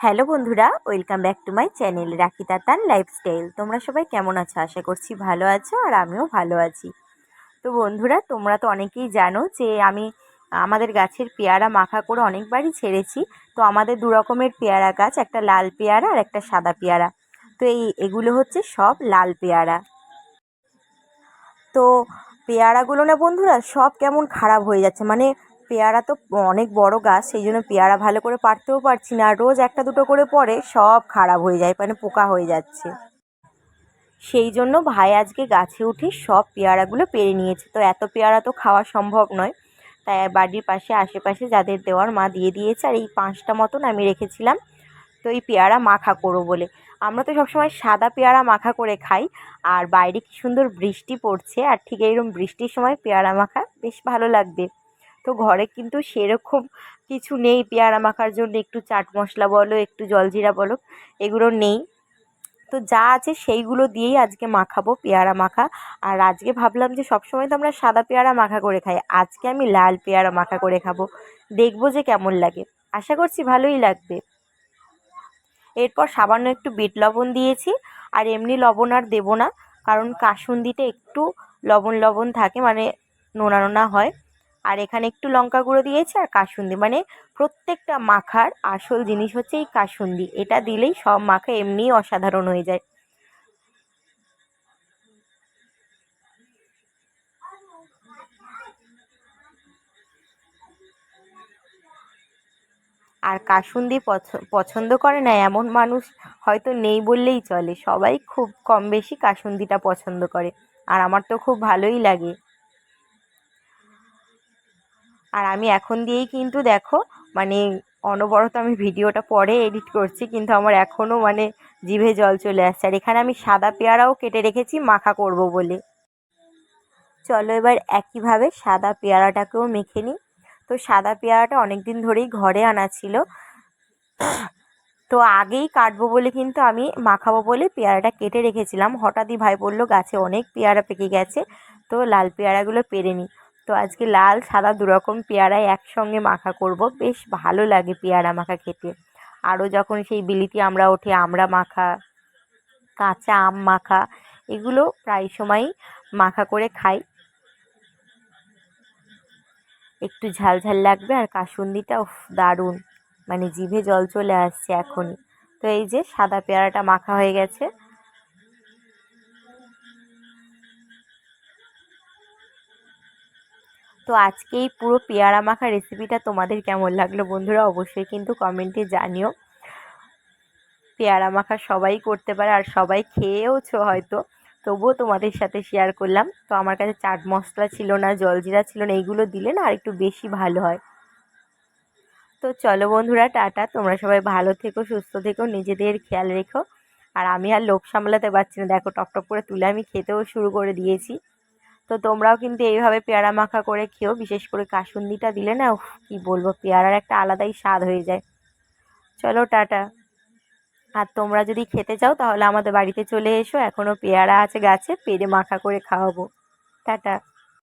Hello বন্ধুরা, welcome back to my channel Rakhi Tatan lifestyle. তোমরা সবাই কেমন আছো? আশা করছি ভালো আছো আর আমিও ভালো আছি। তো বন্ধুরা, তোমরা তো অনেকেই জানো যে আমি আমাদের গাছের পেয়ারা মাখা করে অনেকবারই ছেড়েছি। তো আমাদের দু রকমের পেয়ারা গাছ, একটা লাল পেয়ারা আর একটা সাদা পেয়ারা। তো এই এগুলো হচ্ছে সব লাল পেয়ারা। তো পেয়ারাগুলো না বন্ধুরা, সব কেমন খারাপ হয়ে যাচ্ছে। মানে পেয়ারা তো অনেক বড় গাছ, সেই জন্য পেয়ারা ভালো করে পারতেও পারছি না। রোজ একটা দুটো করে পড়ে, সব খারাপ হয়ে যায় মানে পোকা হয়ে যাচ্ছে। সেই জন্য ভাই আজকে গাছে উঠে সব পেয়ারাগুলো পেরে নিয়েছে। তো এত পেয়ারা তো খাওয়া সম্ভব নয়। তাই বাড়ির পাশে, আশেপাশে যাদের দেওয়ার মা দিয়ে দিয়েছে, আর এই পাঁচটা মতন আমি রেখেছিলাম। তো এই পেয়ারা মাখা করো বলে। আমরা তো সবসময় সাদা পেয়ারা মাখা করে খাই, আর বাইরে কি সুন্দর বৃষ্টি পড়ছে, আর ঠিক এইরকম বৃষ্টির সময় পেয়ারা মাখা বেশ ভালো লাগবে। তো ঘরে কিন্তু সেরকম কিছু নেই। পেয়ারা মাখার জন্য একটু চাট মশলা বলো, একটু জলজিরা বলো, এগুলো নেই। তো যা আছে সেইগুলো দিয়েই আজকে মাখাবো পেয়ারা মাখা। আর আজকে ভাবলাম যে সবসময় তো আমরা সাদা পেয়ারা মাখা করে খাই, আজকে আমি লাল পেয়ারা মাখা করে খাব। দেখব যে কেমন লাগে। আশা করছি ভালোই লাগবে। এরপর সামান্য একটু বিট লবণ দিয়েছি, আর এমনি লবণ আর দেবো না, কারণ কাসুন্দিতে একটু লবণ লবণ থাকে মানে নোনা নোনা হয়। আর এখানে একটু লঙ্কা গুঁড়ো দিয়েছি আর কাসুন্দি। মানে প্রত্যেকটা মাখার আসল জিনিস হচ্ছে এই কাসুন্দি। এটা দিলেই সব মাখা এমনিই অসাধারণ হয়ে যায়। আর কাসুন্দি পছন্দ করে না এমন মানুষ হয়তো নেই বললেই চলে। সবাই খুব কম বেশি কাসুন্দিটা পছন্দ করে। আর আমার তো খুব ভালোই লাগে। আর আমি এখন দিয়েই কিন্তু দেখো মানে অনবরত আমি ভিডিওটা পরে এডিট করছি, কিন্তু আমার এখনও মানে জিভে জল চলে আসছে। আর এখানে আমি সাদা পেয়ারাও কেটে রেখেছি, মাখা করব বলে। চলো এবার একইভাবে সাদা পেয়ারাটাকেও মেখে নিই। তো সাদা পেয়ারাটা অনেক দিন ধরেই ঘরে আনা ছিল। তো আগেই কাটবো বলে কিন্তু আমি মাখাবো বলে পেয়ারাটা কেটে রেখেছিলাম। হঠাৎই ভাই বলল, গাছে অনেক পেয়ারা পেকে গেছে। তো লাল পেয়ারাগুলো পেরে নিই। তো আজকে লাল, সাদা দুরকম পেয়ারাই একসঙ্গে মাখা করব। বেশ ভালো লাগে পেয়ারা মাখা খেতে। আরও যখন সেই বিলিতি আমরা ওঠে, আমরা মাখা, কাঁচা আম মাখা, এগুলো প্রায় সময়ই মাখা করে খাই। একটু ঝাল ঝাল লাগবে আর কাসুন্দিটা দারুণ। মানে জিভে জল চলে আসছে এখনই। তো এই যে সাদা পেয়ারাটা মাখা হয়ে গেছে। তো আজকে এই পুরো পেয়ারা মাখা রেসিপিটা তোমাদের কেমন লাগল বন্ধুরা অবশ্যই কিন্তু কমেন্টে জানিও। পেয়ারা মাখা সবাই করতে পারে আর সবাই খেয়েওছো হয়তো, তবুও তোমাদের সাথে শেয়ার করলাম। তো আমার কাছে চাট মশলা ছিল না জলজিরা ছিল না, এইগুলো দিলে না আর একটু বেশি ভালো হয়। তো চলো বন্ধুরা, টাটা। তোমরা সবাই ভালো থেকো, সুস্থ থেকো, নিজেদের খেয়াল রেখো। আর আমি আর লোভ সামলাতে পারছি না। দেখো টকটক করে তুলে আমি খেতেও শুরু করে দিয়েছি। তো তোমরাও কিন্তু এইভাবে পেয়ারা মাখা করে খেও বিশেষ করে কাসুন্দিটা দিলে না কি বলব, পেয়ারার একটা আলাদাই স্বাদ হয়ে যায়। চলো, টাটা। আর তোমরা যদি খেতে চাও, তাহলে আমাদের বাড়িতে চলে এসো। এখনও পেয়ারা আছে গাছে, পেরে মাখা করে খাওয়াবো। টাটা।